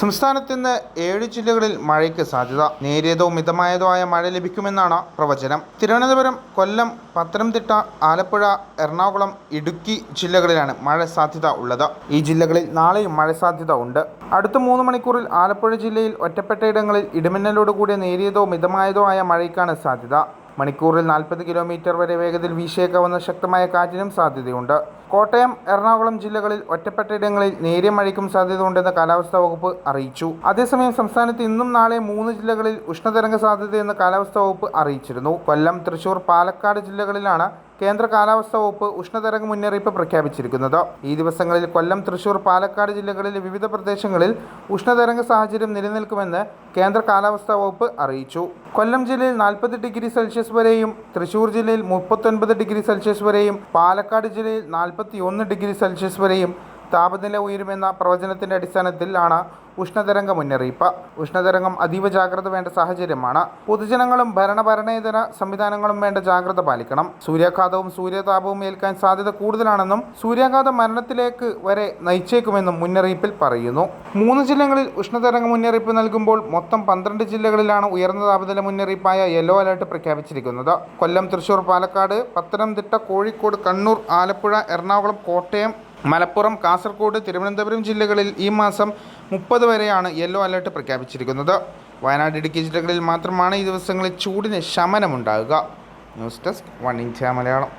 സംസ്ഥാനത്ത് ഇന്ന് ഏഴ് ജില്ലകളിൽ മഴയ്ക്ക് സാധ്യത. നേരിയതോ മിതമായതോ ആയ മഴ ലഭിക്കുമെന്നാണ് പ്രവചനം. തിരുവനന്തപുരം കൊല്ലം പത്തനംതിട്ട ആലപ്പുഴ എറണാകുളം ഇടുക്കി ജില്ലകളിലാണ് മഴ സാധ്യത ഉള്ളത്. ഈ ജില്ലകളിൽ നാളെയും മഴ സാധ്യത ഉണ്ട്. അടുത്ത മൂന്ന് മണിക്കൂറിൽ ആലപ്പുഴ ജില്ലയിൽ ഒറ്റപ്പെട്ടയിടങ്ങളിൽ ഇടിമിന്നലോട് കൂടിയ നേരിയതോ മിതമായതോ ആയ മഴയ്ക്കാണ് സാധ്യത. മണിക്കൂറിൽ നാൽപ്പത് കിലോമീറ്റർ വരെ വേഗത്തിൽ വീശേക്കാവുന്ന ശക്തമായ കാറ്റിനും സാധ്യതയുണ്ട്. കോട്ടയം എറണാകുളം ജില്ലകളിൽ ഒറ്റപ്പെട്ടയിടങ്ങളിൽ നേരിയ മഴയ്ക്കും സാധ്യതയുണ്ടെന്ന് കാലാവസ്ഥാ വകുപ്പ് അറിയിച്ചു. അതേസമയം സംസ്ഥാനത്ത് ഇന്നും നാളെ മൂന്ന് ജില്ലകളിൽ ഉഷ്ണതരംഗ സാധ്യതയെന്ന് കാലാവസ്ഥാ വകുപ്പ് അറിയിച്ചിരുന്നു. കൊല്ലം തൃശൂർ പാലക്കാട് ജില്ലകളിലാണ് കേന്ദ്ര കാലാവസ്ഥാ വകുപ്പ് ഉഷ്ണതരംഗ മുന്നറിയിപ്പ് പ്രഖ്യാപിച്ചിരിക്കുന്നത്. ഈ ദിവസങ്ങളിൽ കൊല്ലം തൃശൂർ പാലക്കാട് ജില്ലകളിലെ വിവിധ പ്രദേശങ്ങളിൽ ഉഷ്ണതരംഗ സാഹചര്യം നിലനിൽക്കുമെന്ന് കേന്ദ്ര കാലാവസ്ഥാ വകുപ്പ് അറിയിച്ചു. കൊല്ലം ജില്ലയിൽ നാൽപ്പത് ഡിഗ്രി സെൽഷ്യസ് വരെയും തൃശൂർ ജില്ലയിൽ മുപ്പത്തൊൻപത് ഡിഗ്രി സെൽഷ്യസ് വരെയും പാലക്കാട് ജില്ലയിൽ നാൽപ്പത്തി ഒന്ന് ഡിഗ്രി സെൽഷ്യസ് വരെയും താപനില ഉയരുമെന്ന പ്രവചനത്തിന്റെ അടിസ്ഥാനത്തിലാണ് ഉഷ്ണതരംഗ മുന്നറിയിപ്പ്. ഉഷ്ണതരംഗം അതീവ ജാഗ്രത വേണ്ട സാഹചര്യമാണ്. പൊതുജനങ്ങളും ഭരണഭരണേതര സംവിധാനങ്ങളും വേണ്ട ജാഗ്രത പാലിക്കണം. സൂര്യാഘാതവും സൂര്യതാപവും ഏൽക്കാൻ സാധ്യത കൂടുതലാണെന്നും സൂര്യാഘാത മരണത്തിലേക്ക് വരെ നയിച്ചേക്കുമെന്നും മുന്നറിയിപ്പിൽ പറയുന്നു. മൂന്ന് ജില്ലകളിൽ ഉഷ്ണതരംഗ മുന്നറിയിപ്പ് നൽകുമ്പോൾ മൊത്തം പന്ത്രണ്ട് ജില്ലകളിലാണ് ഉയർന്ന താപനില മുന്നറിയിപ്പായ യെല്ലോ അലർട്ട് പ്രഖ്യാപിച്ചിരിക്കുന്നത്. കൊല്ലം തൃശൂർ പാലക്കാട് പത്തനംതിട്ട കോഴിക്കോട് കണ്ണൂർ ആലപ്പുഴ എറണാകുളം കോട്ടയം മലപ്പുറം കാസർഗോഡ് തിരുവനന്തപുരം ജില്ലകളിൽ ഈ മാസം മുപ്പത് വരെയാണ് യെല്ലോ അലർട്ട് പ്രഖ്യാപിച്ചിരിക്കുന്നത്. വയനാട് ഇടുക്കി ജില്ലകളിൽ മാത്രമാണ് ഈ ദിവസങ്ങളിൽ ചൂടിന് ശമനമുണ്ടാകുക. News desk one India Malayalam.